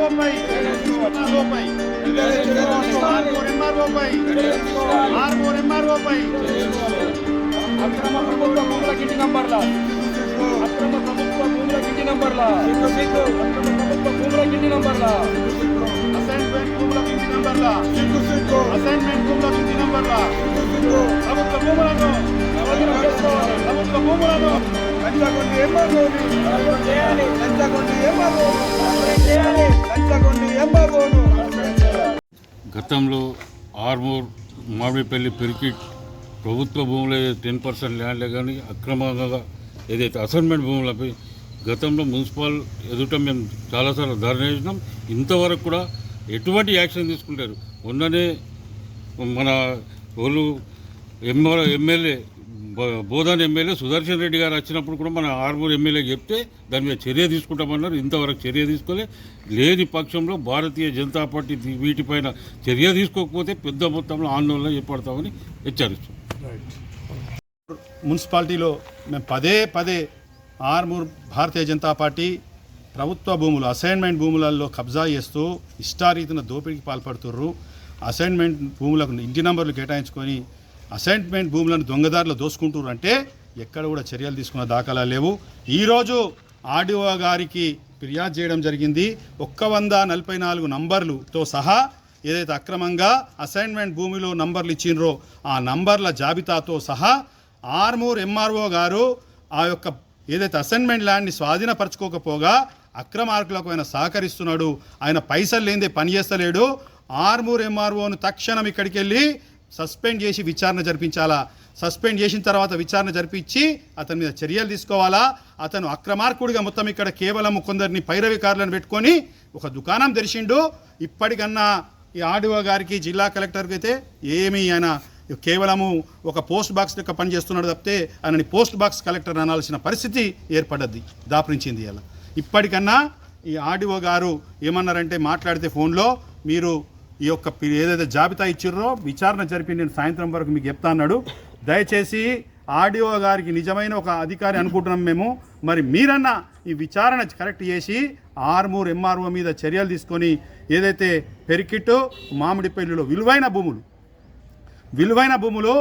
ఎంఆర్ఓపై ఎంఆర్ఓపై ఆర్మూర్ ఎంఆర్ఓపై ఆర్మూర్ ఎంఆర్ఓపై అక్రమ ప్రభుత్వ భూముల కింది నంబర్ల? అక్రమ ప్రభుత్వ భూముల కింది నంబర్ల అక్రమ ప్రభుత్వ భూముల కింది నంబర్ల? అసైన్మెంట్ భూముల కింది నంబర్ల అసైన్మెంట్ భూముల కింది నంబర్ల? ప్రభుత్వ భూములను స్వాధీనం చేసుకోవాలి. ప్రభుత్వ భూములను లంచగొండి ఎంఆర్ఓని చేయాలి లంచగొండి ఎంఆర్ఓను చేయాలి. గతంలో ఆర్మూర్ మామిడిపల్లి పెరికి ప్రభుత్వ భూములు టెన్ పర్సెంట్ ల్యాండ్లే కానీ అక్రమంగా ఏదైతే అసైన్మెంట్ భూములపై గతంలో మున్సిపల్ ఎదుట మేము చాలాసార్లు ధర్నా చేసినాం. ఇంతవరకు కూడా ఎటువంటి యాక్షన్ తీసుకుంటారు? మొన్ననే మన వాళ్ళు M R MLA Bodhan MLA Sudarshan Reddy గారు వచ్చినప్పుడు కూడా మన ఆర్మూర్ ఎమ్మెల్యే చెప్తే దాని మీద చర్య తీసుకుంటామన్నారు. ఇంతవరకు చర్య తీసుకోలే. లేని పక్షంలో భారతీయ జనతా పార్టీ వీటిపైన చర్య తీసుకోకపోతే పెద్ద మొత్తంలో ఆందోళన చేపడతామని హెచ్చరిస్తాం. మున్సిపాలిటీలో మేము పదే పదే ఆర్మూర్ భారతీయ జనతా పార్టీ ప్రభుత్వ భూములు అసైన్మెంట్ భూములలో కబ్జా చేస్తూ ఇష్టారీతిన దోపిడీకి పాల్పడుతుర్రు. అసైన్మెంట్ భూములకు ఇంటి నంబర్లు కేటాయించుకొని అసైన్మెంట్ భూములను దొంగదారులు దోసుకుంటుర్రు అంటే ఎక్కడ కూడా చర్యలు తీసుకున్న దాఖలా లేవు. ఈరోజు ఆర్డీఓ గారికి ఫిర్యాదు చేయడం జరిగింది. ఒక్క వంద నలభై నాలుగు నంబర్లుతో సహా ఏదైతే అక్రమంగా అసైన్మెంట్ భూమిలో నంబర్లు ఇచ్చిండ్రో ఆ నంబర్ల జాబితాతో సహా ఆర్మూర్ ఎంఆర్ఓ గారు ఆ యొక్క ఏదైతే అసైన్మెంట్ ల్యాండ్ని స్వాధీనపరచుకోకపోగా అక్రమార్కులకు ఆయన సహకరిస్తున్నాడు. ఆయన పైసలు లేనిదే పని చేస్తలేడు ఆర్మూర్ ఎంఆర్ఓను తక్షణం ఇక్కడికి వెళ్ళి సస్పెండ్ చేసి విచారణ జరిపించాలా? సస్పెండ్ చేసిన తర్వాత విచారణ జరిపించి అతని మీద చర్యలు తీసుకోవాలా? అతను అక్రమార్కుడిగా మొత్తం ఇక్కడ కేవలం కొందరిని పైరవికారులను పెట్టుకొని ఒక దుకాణం తెరిచిండు. ఇప్పటికన్నా ఈ ఆర్డీఓ గారికి జిల్లా కలెక్టర్కి అయితే ఏమీ ఆయన కేవలము ఒక పోస్ట్ బాక్స్ లెక్క పనిచేస్తున్నాడు తప్పితే ఆయనని పోస్ట్ బాక్స్ కలెక్టర్ అనాల్సిన పరిస్థితి ఏర్పడద్ది దాపరించింది ఇలా ఇప్పటికన్నా ఈ ఆడివో గారు ఏమన్నారంటే మాట్లాడితే ఫోన్లో మీరు ఈ యొక్క ఏదైతే జాబితా ఇచ్చిర్రో విచారణ జరిపి నేను సాయంత్రం వరకు మీకు చెప్తా అన్నాడు. దయచేసి ఆర్డీఓ గారికి నిజమైన ఒక అధికారి అనుకుంటున్నాం మేము. మరి మీరన్నా ఈ విచారణ కరెక్ట్ చేసి ఆర్మూర్ ఎంఆర్ఓ మీద చర్యలు తీసుకొని ఏదైతే పెరికిట్టు మామిడిపల్లిలో విలువైన భూములు విలువైన భూములు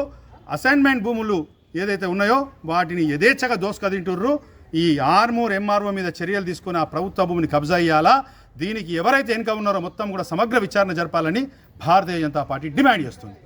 అసైన్మెంట్ భూములు ఏదైతే ఉన్నాయో వాటిని యథేచ్ఛగా దోసుకదింటుర్రు. ఈ ఆర్మూర్ ఎంఆర్ఓ మీద చర్యలు తీసుకుని ఆ ప్రభుత్వ భూమిని కబ్జా అయ్యాలా దీనికి ఎవరైతే వెనుక ఉన్నారో మొత్తం కూడా సమగ్ర విచారణ జరపాలని భారతీయ జనతా పార్టీ డిమాండ్ చేస్తుంది.